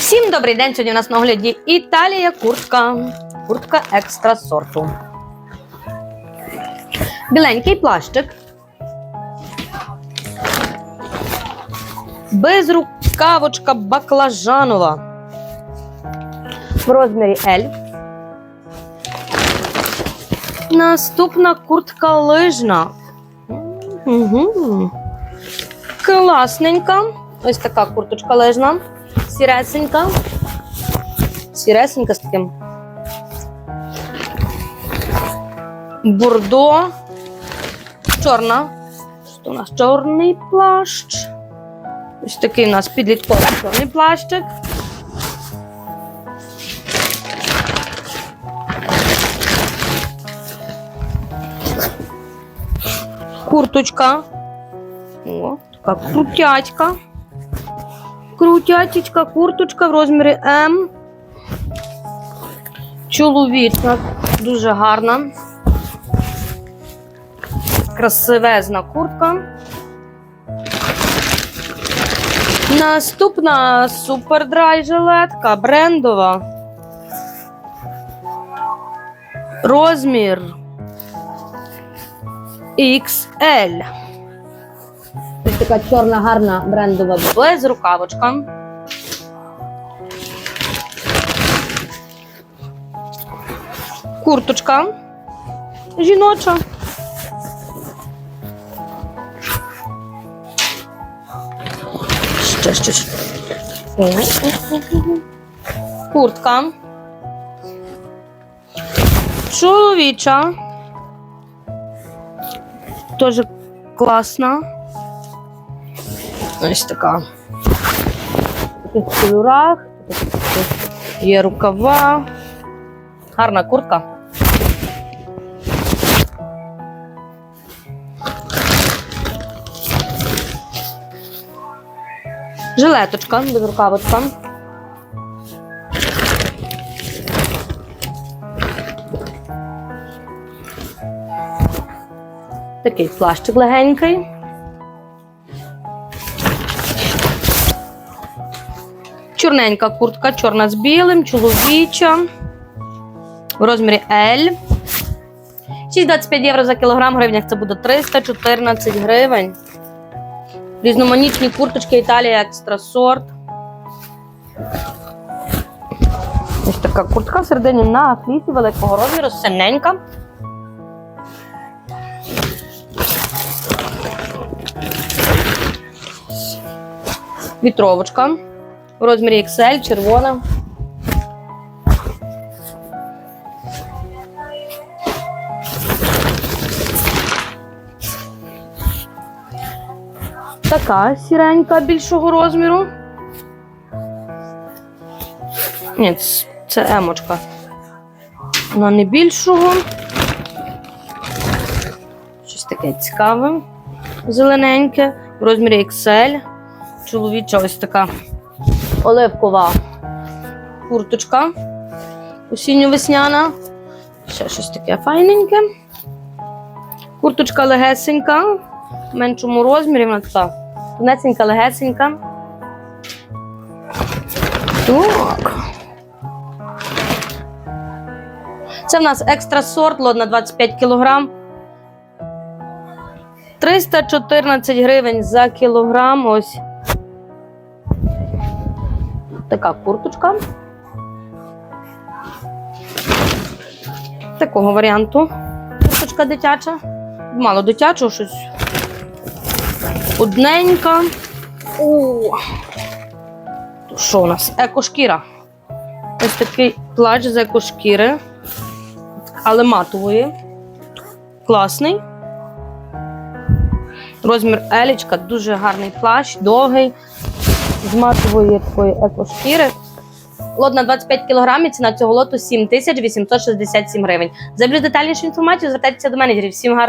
Всім добрий день! Сьогодні у нас на огляді Італія куртка. Куртка екстра сорту. Біленький плащик. Безрукавочка баклажанова. В розмірі L. Наступна куртка лижна. Угу. Класненька. Ось така курточка лижна. Сіресенька. Сіресенька з таким. Бордо. Чорна. Що у нас чорний плащ. Ось такий у нас підлітковий чорний плащик. Курточка. О, така крутячка. Крутячечка, курточка в розмірі М. Чоловічна, дуже гарна. Красивезна куртка. Наступна супердрай жилетка брендова. Розмір XL. Така чорна гарна брендова безрукавочка. Курточка жіноча. Ще, ще, ще. Куртка. Чоловіча. Теж класна. Ось така. В таких кольорах. Є рукава. Гарна куртка. Жилеточка, безрукавочка. Такий плащик легенький. Чорненька куртка, чорна з білим, чоловіча. В розмірі L. 6,25 євро за кілограм, гривнях це буде 314 гривень. Різноманітні курточки Італія екстра. Ось така куртка всередині на флісі великого розміру, синенька. Вітровочка в розмірі XL, червона. Така сіренька більшого розміру. Ні, це емочка. Вона не більшого. Щось таке цікаве. Зелененьке. В розмірі XL. Чоловіча ось така оливкова курточка. Осінньо-весняна. Ще щось таке файненьке. Курточка легесенька, в меншому розмірі, вона така тонесенька, легесенька. Так. Це в нас екстра сорт, лот на 25 кг. 314 гривень за кілограм. Ось така курточка. Такого варіанту. Курточка дитяча. Мало дитячого щось. Одненька. О! Що у нас? Екошкіра. Ось такий плач з екошкіри, але матової. Класний. Розмір елічка, дуже гарний плащ, довгий, з матової такої екошкіри. Лот на 25 кг, ціна цього лоту 7867 гривень. За більш детальнішу інформацію звертайтеся до менеджерів. Всім гарного